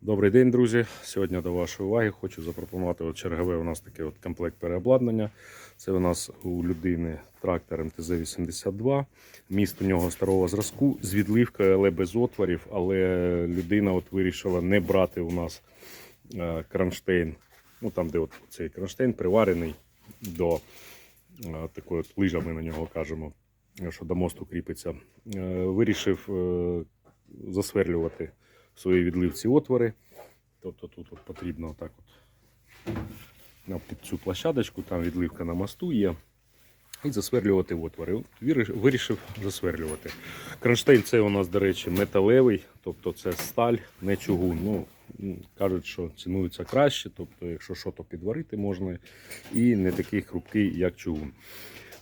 Добрий день, друзі. Сьогодні до вашої уваги хочу запропонувати от чергове у нас таке от комплект переобладнання. Це у нас у людини трактор МТЗ-82. Міст у нього старого зразку з відливкою, але без отворів. Але людина от вирішила не брати у нас е, кронштейн. Ну там, де от цей кронштейн приварений до е, такої от лижа, ми на нього кажемо, що до мосту кріпиться. Е, Вирішив засверлювати в своїй відливці отвори. Тобто тут от потрібно отак от під цю площадочку, там відливка на мосту є. І засверлювати отвори. Вирішив засверлювати. Кронштейн це у нас, до речі, металевий, тобто це сталь, не чугун. Ну, кажуть, що цінується краще, тобто, якщо що, то підварити можна, і не такий хрупкий, як чугун.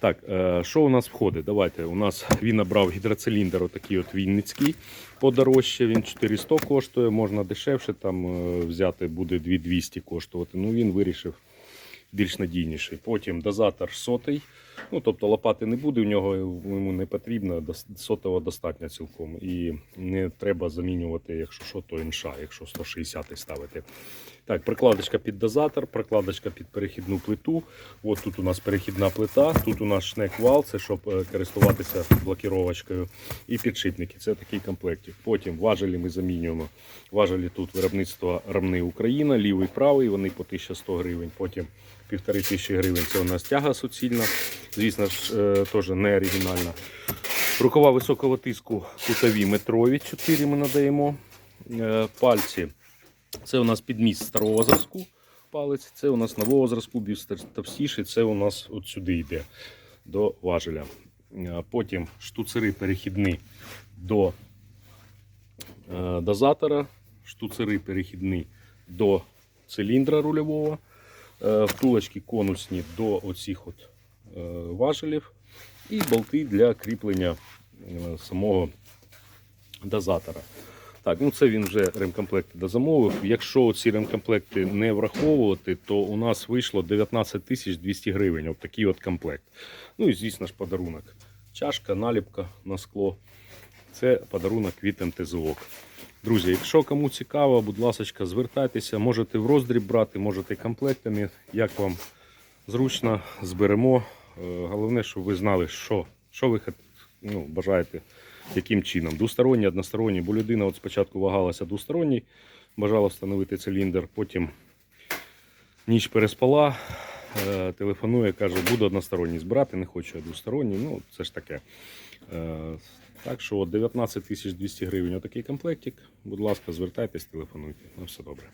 Так, е, що у нас входить? Давайте. У нас він набрав гідроциліндр, отакий от Вінницький, подорожче. Він 400 коштує, можна дешевше там е, взяти, буде 2200 коштувати. Ну він вирішив більш надійніший. Потім дозатор сотий. Ну, тобто лопати не буде, у нього йому не потрібно, сотого достатньо цілком. І не треба замінювати, якщо що, то інша, якщо 160 ставити. Так, прикладочка під дозатор, прикладочка під перехідну плиту. От тут у нас перехідна плита, тут у нас шнек-вал, це щоб е, користуватися блокіровочкою. І підшипники. Це такий комплект. Потім важелі ми замінюємо. Важелі тут виробництво Рамни Україна, лівий, правий, вони по 1100 гривень. Потім півтори тисячі гривень. Це у нас тяга суцільна. Звісно ж, е, теж не оригінальна. Рукава високого тиску кутові метрові 4 ми надаємо. Е, Пальці. Це у нас підміст старого зразку. Палець. Це у нас нового зразку, більш товстіший. Це у нас от сюди йде до важеля. Е, Потім штуцери перехідні до дозатора, штуцери перехідні до циліндра рульового, втулочки конусні до оцих от е, важелів і болти для кріплення е, самого дозатора. Так, ну це він вже ремкомплекти дозамовив. Якщо ці ремкомплекти не враховувати, то у нас вийшло 19 тисяч 200 гривень. От такий от комплект. Ну і звісно ж подарунок. Чашка, наліпка на скло. Це подарунок від МТЗОК. Друзі, якщо кому цікаво, будь ласка, звертайтеся, можете в роздріб брати, можете комплектами. Як вам зручно, зберемо. Е, Головне, щоб ви знали, що, що ви ну, бажаєте, яким чином. Двосторонній, односторонній, бо людина от спочатку вагалася двосторонній, бажала встановити циліндр, потім ніч переспала, е, телефонує, каже, буду односторонній збирати, не хочу двосторонній. Ну, це ж таке. Так що от 19 200 гривень отакий комплектик. Будь ласка, звертайтесь, телефонуйте. На все добре.